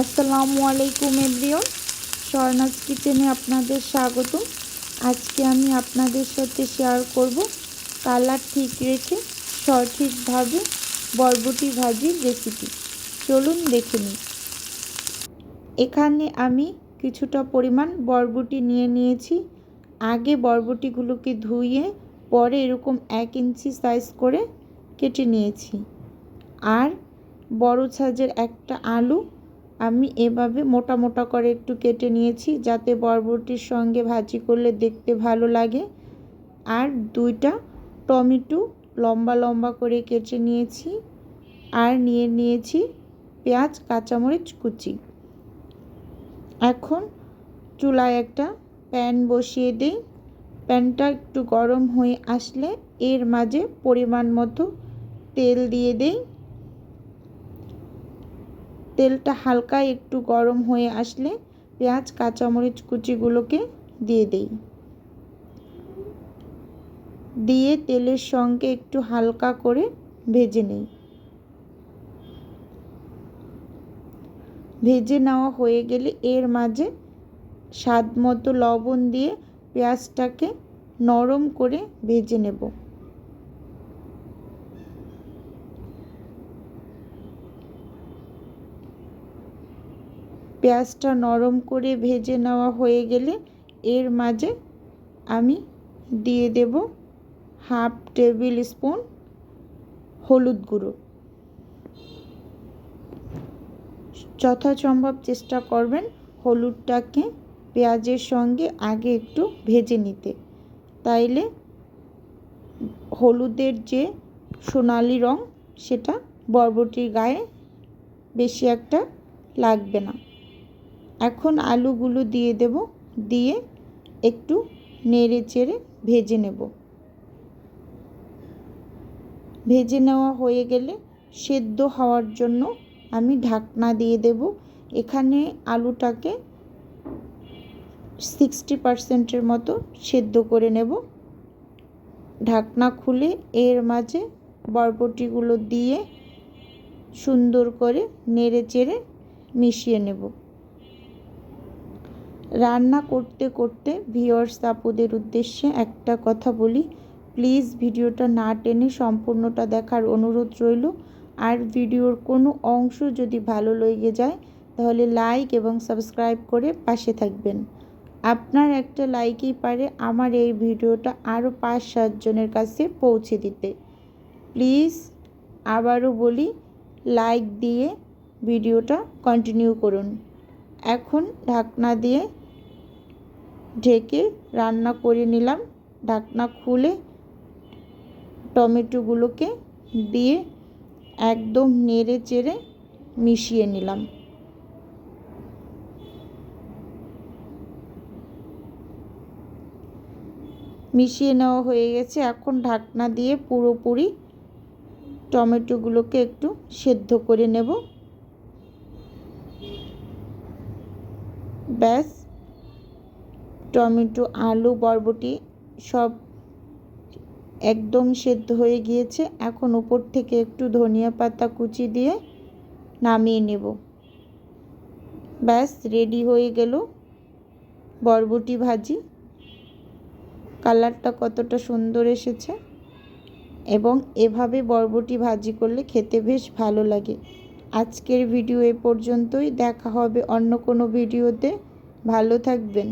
আসসালামু আলাইকুম এভরিওন স্বর্ণাজ কিচেনে আপনাদের স্বাগত আজকে আমি আপনাদের সাথে শেয়ার করব কালার ঠিক রেখে সঠিকভাবে বরবটি ভাজির রেসিপি চলুন দেখে নিই। এখানে আমি কিছুটা পরিমাণ বরবটি নিয়ে নিয়েছি। আগে বরবটিগুলোকে ধুয়ে পরে এরকম এক ইঞ্চি সাইজ করে কেটে নিয়েছি। আর বড় সাইজের একটা আলু আমি এভাবে মোটা মোটা করে একটু কেটে নিয়েছি যাতে বরবটির সঙ্গে ভাজি করলে দেখতে ভালো লাগে। আর দুইটা টমেটো লম্বা লম্বা করে কেটে নিয়েছি আর নিয়ে নিয়েছি পেঁয়াজ, কাঁচামরিচ কুচি। এখন চুলায় একটা প্যান বসিয়ে দিই। প্যানটা একটু গরম হয়ে আসলে এর মাঝে পরিমাণ মতো তেল দিয়ে দেই। তেলটা হালকা একটু গরম হয়ে আসলে পেঁয়াজ, কাঁচামরিচ কুচিগুলোকে দিয়ে দেই। দিয়ে তেলের সঙ্গে একটু হালকা করে ভেজে নেই। ভেজে নেওয়া হয়ে গেলে এর মাঝে স্বাদ মতো লবণ দিয়ে পেঁয়াজটাকে নরম করে ভেজে নেব। পেঁয়াজটা নরম করে ভেজে নেওয়া হয়ে গেলে এর মাঝে আমি দিয়ে দেব হাফ টেবিল স্পুন হলুদ গুঁড়ো। যথাসম্ভব চেষ্টা করবেন হলুদটাকে পেঁয়াজের সঙ্গে আগে একটু ভেজে নিতে। তাইলে হলুদের যে সোনালি রং, সেটা বরবটির গায়ে বেশি একটা লাগবে না। এখন আলুগুলো দিয়ে দেব, দিয়ে একটু নেড়ে চেড়ে ভেজে নেব। ভেজে নেওয়া হয়ে গেলে সেদ্ধ হওয়ার জন্য আমি ঢাকনা দিয়ে দেব। এখানে আলুটাকে সিক্সটি পারসেন্টের মতো সেদ্ধ করে নেব। ঢাকনা খুলে এর মাঝে বরবটিগুলো দিয়ে সুন্দর করে নেড়ে চেড়ে মিশিয়ে নেব। রান্না করতে করতে ভিওর্স আপুদের উদ্দেশ্যে একটা কথা বলি। প্লিজ ভিডিওটা না টেনে সম্পূর্ণটা দেখার অনুরোধ রইল। আর ভিডিওর কোনো অংশ যদি ভালো লেগে যায়, তাহলে লাইক এবং সাবস্ক্রাইব করে পাশে থাকবেন। আপনার একটা লাইকই পারে আমার এই ভিডিওটা আরও পাঁচ সাতজনের কাছে পৌঁছে দিতে। প্লিজ আবারও বলি লাইক দিয়ে ভিডিওটা কন্টিনিউ করুন। এখন ঢাকনা দিয়ে ঢেকে রান্না করে নিলাম। ঢাকনা খুলে টমেটোগুলোকে দিয়ে একদম নেড়ে চেড়ে মিশিয়ে নিলাম। মিশিয়ে নেওয়া হয়ে গেছে। এখন ঢাকনা দিয়ে পুরোপুরি টমেটোগুলোকে একটু সেদ্ধ করে নেব। ব্যাস। টমেটো, আলু, বরবটি সব একদম সেদ্ধ হয়ে গিয়েছে। এখন উপর থেকে একটু ধনিয়া পাতা কুচি দিয়ে নামিয়ে নেব। ব্যাস, রেডি হয়ে গেল বরবটি ভাজি। কালারটা কতটা সুন্দর এসেছে এবং এভাবে বরবটি ভাজি করলে খেতে বেশ ভালো লাগে। আজকের ভিডিও এ পর্যন্তই। দেখা হবে অন্য কোনো ভিডিওতে। ভালো থাকবেন।